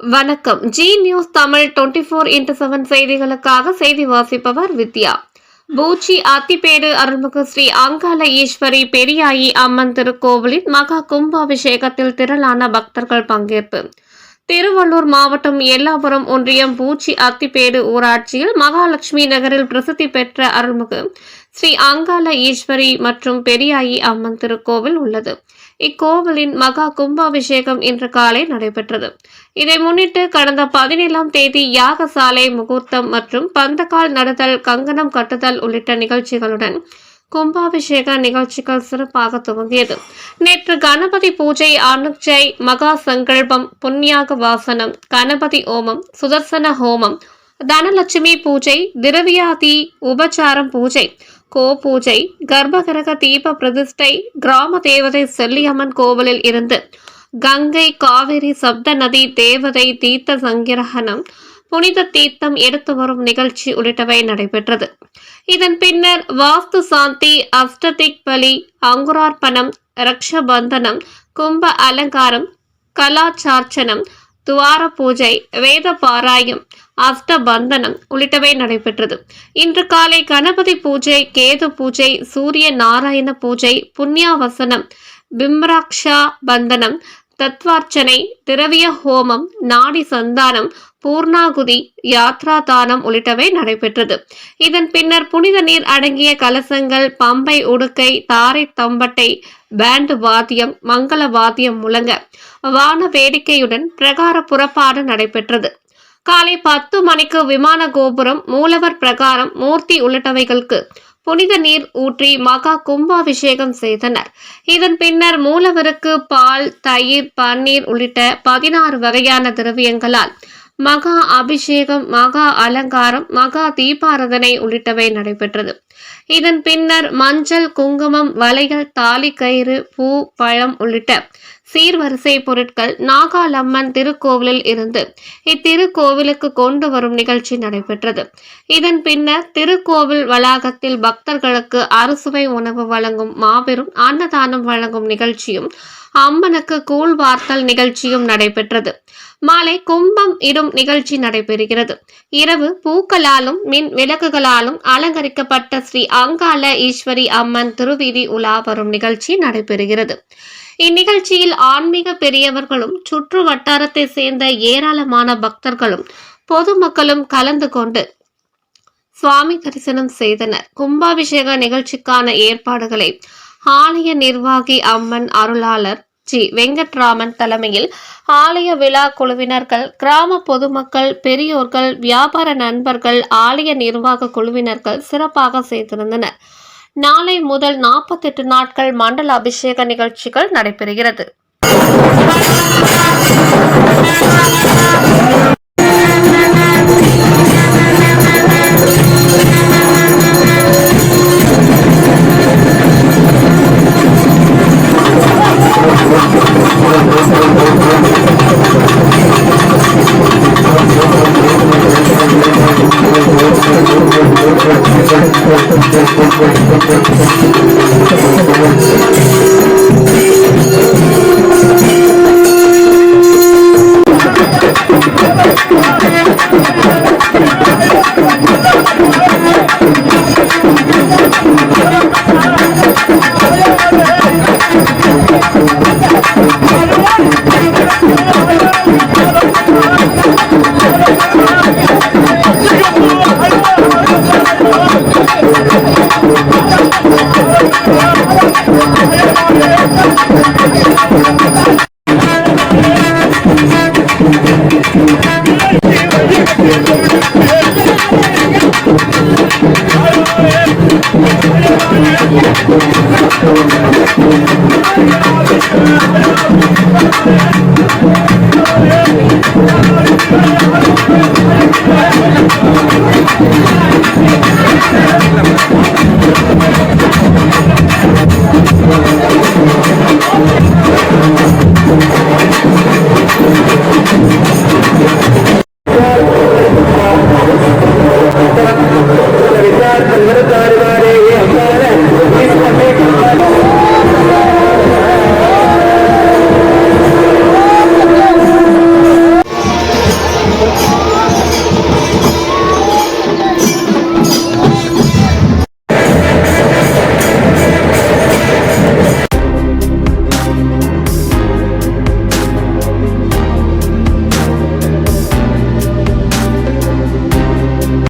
வணக்கம். Zee news Tamil twenty four into seven செய்திகளுக்காக செய்தி வாசிப்பவர் வித்யா. பூச்சி அத்திப்பேடு அருள்மிகு ஸ்ரீ அங்கால ஈஸ்வரி பெரியாயி அம்மன் திருக்கோவிலின் மகா கும்பாபிஷேகத்தில் திரளான பக்தர்கள் பங்கேற்பு. திருவள்ளூர் மாவட்டம் எல்லாபுரம் ஒன்றியம் பூச்சி அத்திப்பேடு ஊராட்சியில் மகாலட்சுமி நகரில் பிரசித்தி பெற்ற அருள்மிகு ஸ்ரீ அங்காள ஈஸ்வரி மற்றும் பெரியாயி அம்மன் திருக்கோவில் உள்ளது. இக்கோவிலின் மகா கும்பாபிஷேகம் இன்று காலை நடைபெற்றது. இதை முன்னிட்டு கடந்த பதினேழாம் தேதி யாகசாலை முகூர்த்தம் மற்றும் பந்தக்கால் நடுதல் கங்கணம் கட்டுதல் உள்ளிட்ட நிகழ்ச்சிகளுடன் கும்பாபிஷேக நிகழ்ச்சிகள் சிறப்பாக துவங்கியது. நேற்று கணபதி பூஜை அனுஜை மகா சங்கல்பம் புண்ணியாக வாசனம் கணபதி ஓமம் சுதர்சன ஹோமம் தனலட்சுமி பூஜை திரவியாதி உபச்சாரம் பூஜை கோ பூஜை கர்ப்பகிரக தீப பிரதிஷ்டை கிராம தேவதை செல்லியம்மன் கோவிலில் இருந்து கங்கை காவிரி சப்த நதி தேவதை தீர்த்த சங்கிரகணம் புனித தீர்த்தம் எடுத்து வரும் நிகழ்ச்சி உள்ளிட்டவை நடைபெற்றது. இதன் பின்னர் வாஸ்து சாந்தி அஷ்டதிக் பலி அங்குரார்ப்பணம் ரக்ஷபந்தனம் கும்ப அலங்காரம் கலாச்சார்ச்சனம் துவார பூஜை வேத பாராயம் அஷ்டபந்தனம் உள்ளிட்டவை நடைபெற்றது. இன்று காலை கணபதி பூஜை கேது பூஜை சூரிய நாராயண பூஜை புண்ணியாவசனம் பிம்ராக்ஷா பந்தனம் தத்வார்ச்சனை திரவிய ஹோமம் நாடி சந்தானம் பூர்ணாகுதி யாத்ரா தானம் உள்ளிட்டவை நடைபெற்றது. இதன் பின்னர் புனித நீர் அடங்கிய கலசங்கள் பம்பை உடுக்கை தாரை தம்பட்டை பேண்டு வாத்தியம் மங்கள வாத்தியம் முழங்க வான வேடிக்கையுடன் பிரகார புறப்பாடு நடைபெற்றது. காலை பத்து மணிக்கு விமான கோபுரம் மூலவர் பிரகாரம் மூர்த்தி உள்ளிட்டவைகளுக்கு புனித நீர் ஊற்றி மகா கும்பாபிஷேகம் செய்தனர். இதன் பின்னர் மூலவருக்கு பால் தயிர் பன்னீர் உள்ளிட்ட பதினாறு வகையான திரவியங்களால் மகா அபிஷேகம் மகா அலங்காரம் மகா தீபாரதனை உள்ளிட்டவை நடைபெற்றது. இதன் பின்னர் மஞ்சள் குங்குமம் வளையல் தாலி கயிறு பூ பழம் உள்ளிட்ட சீர்வரிசை பொருட்கள் நாகாலம்மன் திருக்கோவிலில் இருந்து இத்திருக்கோவிலுக்கு கொண்டு வரும் நிகழ்ச்சி நடைபெற்றது. இதன் பின்னர் திருக்கோவில் வளாகத்தில் பக்தர்களுக்கு அறுசுவை உணவு வழங்கும் மாபெரும் அன்னதானம் வழங்கும் நிகழ்ச்சியும் அம்மனுக்கு கூழ் வார்த்தல் நிகழ்ச்சியும் நடைபெற்றது. மாலை கும்பம் இடும் நிகழ்ச்சி நடைபெறுகிறது. இரவு பூக்களாலும் மின் விளக்குகளாலும் அலங்கரிக்கப்பட்ட ஸ்ரீ அங்காள ஈஸ்வரி அம்மன் திருவீதி உலா வரும் நிகழ்ச்சி நடைபெறுகிறது. இந்நிகழ்ச்சியில் ஆன்மீக பெரியவர்களும் சுற்று வட்டாரத்தை சேர்ந்த ஏராளமான பக்தர்களும் பொதுமக்களும் கலந்து கொண்டு சுவாமி தரிசனம் செய்தனர். கும்பாபிஷேக நிகழ்ச்சிக்கான ஏற்பாடுகளை ஆலய நிர்வாகி அம்மன் அருளாளர் ஜி. வெங்கட்ராமன் தலைமையில் ஆலய விழா குழுவினர்கள் கிராம பொதுமக்கள் பெரியோர்கள் வியாபார நண்பர்கள் ஆலய நிர்வாக குழுவினர்கள் சிறப்பாக செய்திருந்தனர் நாளை முதல் நாற்பத்தெட்டு நாட்கள் மண்டல அபிஷேக நிகழ்ச்சிகள் நடைபெறுகிறது. Thank